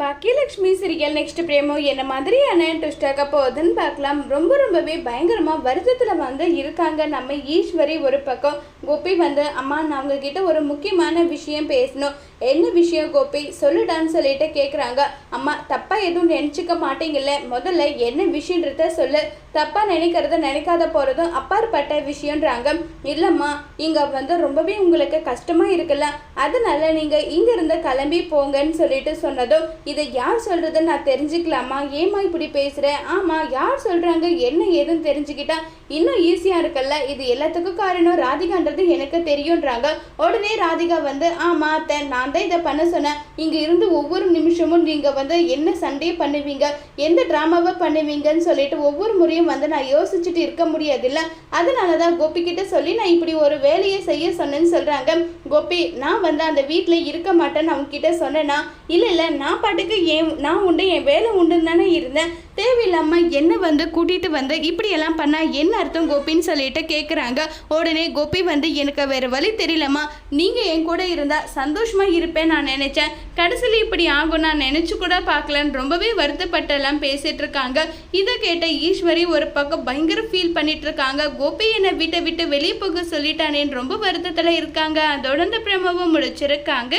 Baakiyalakshmi serial next பிரேமோ என்ன மாதிரியான டுஸ்டாக போகுதுன்னு பார்க்கலாம். ரொம்ப ரொம்பவே பயங்கரமாக வருத்தத்தில் வந்து இருக்காங்க. நம்ம ஈஸ்வரி ஒரு பக்கம் கோபி வந்து அம்மா நான் உங்ககிட்ட ஒரு முக்கியமான விஷயம் பேசணும். என்ன விஷயம் கோபி? சொல்லுடான்னு சொல்லிட்டு கேட்குறாங்க அம்மா தப்பாக எதுவும் நினச்சிக்க மாட்டீங்கல்ல. முதல்ல என்ன விஷயன்றத சொல்லு. தப்பாக நினைக்கிறத நினைக்காத போகிறதும் அப்பாற்பட்ட விஷயன்றாங்க இல்லைம்மா இங்கே வந்து ரொம்பவே உங்களுக்கு கஷ்டமாக இருக்குல்ல. அதனால நீங்கள் இங்கேருந்து கிளம்பி போங்கன்னு சொல்லிட்டு சொன்னதும் இதை யார் சொல்கிறதுன்னு நான் தெரிஞ்சுக்கலாமா? ஏம்மா இப்படி பேசுகிறேன் ஆமாம் யார் சொல்கிறாங்க என்ன ஏதுன்னு தெரிஞ்சுக்கிட்டா இன்னும் ஈஸியாக இருக்குல்ல? இது எல்லாத்துக்கும் காரணம் ராதிகான்றது எனக்கு தெரியுன்றாங்க உடனே ராதிகா வந்து ஆமாம் அத்தை நான் தான் இதை பண்ண சொன்னேன். இங்கே இருந்து ஒவ்வொரு நிமிஷமும் நீங்கள் வந்து என்ன சண்டையை பண்ணுவீங்க? எந்த ட்ராமாவை பண்ணுவீங்கன்னு சொல்லிட்டு ஒவ்வொரு முறையும் வந்து நான் யோசிச்சுட்டு இருக்க முடியாதுல்ல? அதனால தான் கோபிக்கிட்ட சொல்லி நான் இப்படி ஒரு வேலையை செய்ய சொன்னேன்னு சொல்கிறாங்க கோபி நான் வந்து அந்த வீட்டில் இருக்க மாட்டேன்னு அவங்க கிட்ட சொன்னேன்னா இல்லை இல்லை நான் பாட்டுக்கு என் நான் உண்டு என் வேலை உண்டுன்னு தானே இருந்தேன். தேவையில்லாமல் என்னை வந்து கூட்டிகிட்டு வந்து இப்படியெல்லாம் பண்ணால் என்ன அர்த்தம் கோபின்னு சொல்லிட்டு கேட்குறாங்க உடனே கோபி வந்து எனக்கு வேறு வழி தெரியலம்மா. நீங்கள் என் கூட இருந்தால் சந்தோஷமாக இருப்பேன் நான் நினச்சேன். கடைசியில் இப்படி ஆகும் நான் நினச்சி கூட பார்க்கலன்னு ரொம்பவே வருத்தப்பட்டெல்லாம் பேசிகிட்டு இருக்காங்க. இதை கேட்ட ஈஸ்வரி ஒரு பக்கம் பயங்கர ஃபீல் பண்ணிட்டு இருக்காங்க. கோபி என்னை விட்டு விட்டு வெளியே போக சொல்லிட்டானேன்னு ரொம்ப வருத்தத்தில் இருக்காங்க. அதோட அந்த பிரமவும் முடிச்சிருக்காங்க.